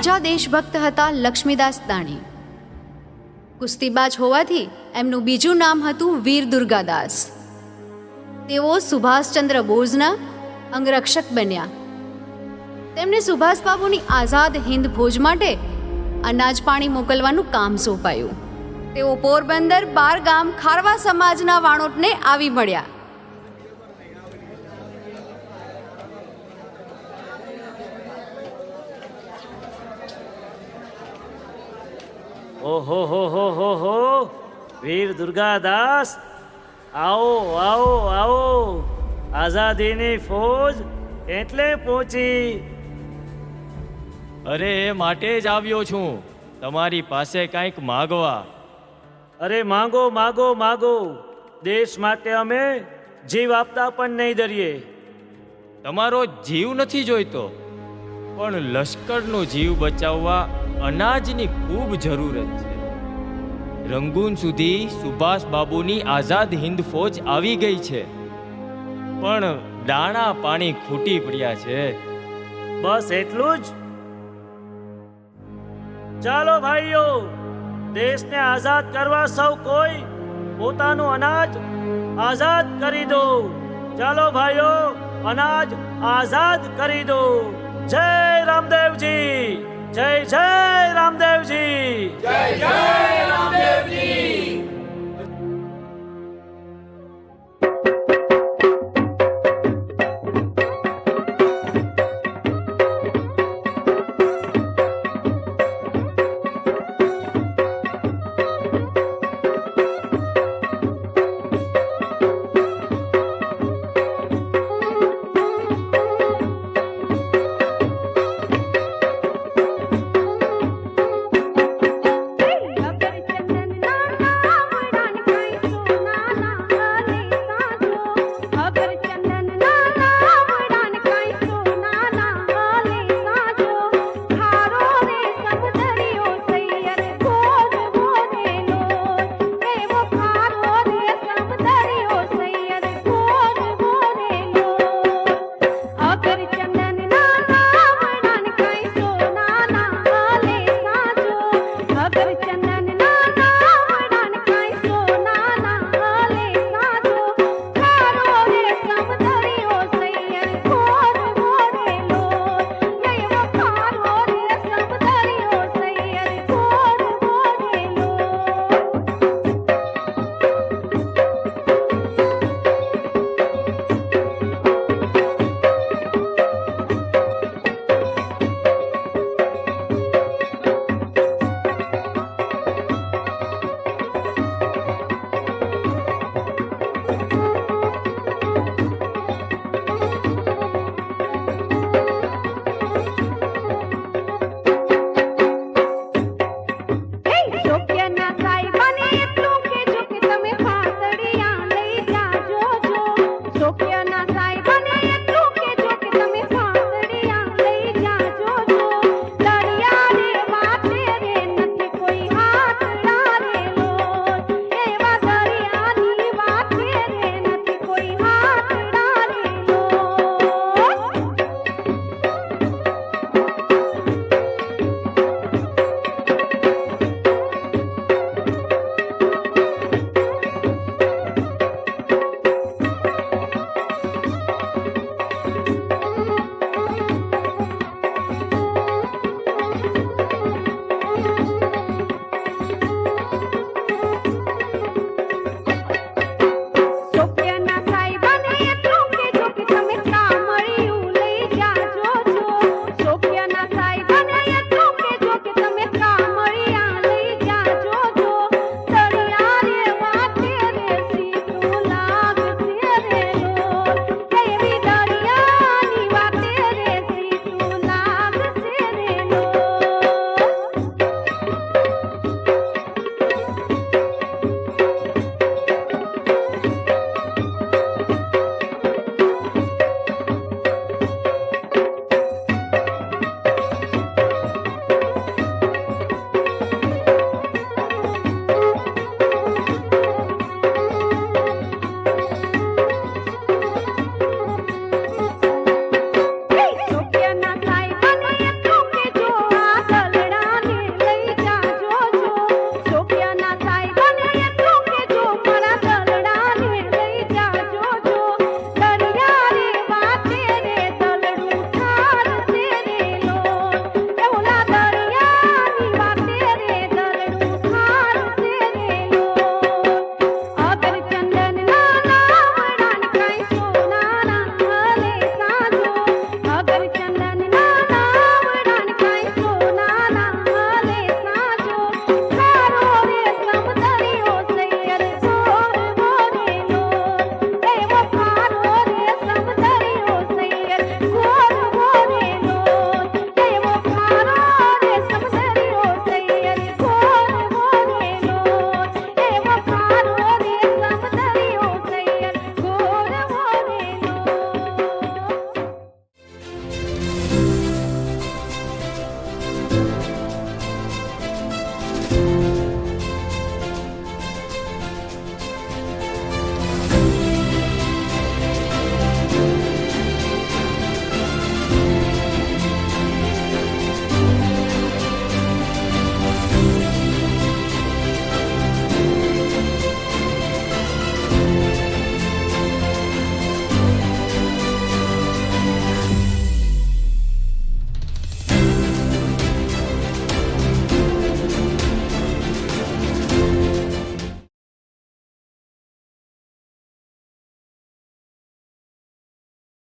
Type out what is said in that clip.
બીજા દેશભક્ત હતા લક્ષ્મીદાસ દાણી. કુસ્તીબાજ હોવાથી એમનું બીજું નામ હતું વીર દુર્ગાદાસ. તેઓ સુભાષચંદ્ર બોઝના અંગરક્ષક બન્યા. તેમને સુભાષબાબુની આઝાદ હિન્દ ભોજ માટે અનાજ પાણી મોકલવાનું કામ સોંપાયું. તેઓ પોરબંદર બાર ગામ ખારવા સમાજના વાણોટને આવી મળ્યા. ઓહો હો હો હો હો વીર દુર્ગાદાસ આવો આવો આવો. આઝાદીની ફોજ એટલે પહોંચી. અરે એ માટે જ આવ્યો છું. તમારી પાસે કંઈક માગવા. અરે માગો માગો માગો. દેશ માટે અમે જીવ આપતા પણ નહીં ધરીએ તમારો જીવ નથી જોઈતો. પણ લશ્કરનો જીવ બચાવવા અનાજની ખૂબ જરૂરત છે. રંગૂન સુધી સુભાષ બાબુની આઝાદ હિન્દ ફોજ આવી ગઈ છે. પણ દાણા પાણી ખૂટી પડ્યા છે. બસ એટલું જ? ચાલો ભાઈઓ, દેશને આઝાદ કરવા સૌ કોઈ પોતાનું અનાજ આઝાદ કરી દો. ચાલો ભાઈઓ, અનાજ આઝાદ કરી દો. જય રામદેવજી! જય જય રામદેવજી. જય જય રામદેવજી.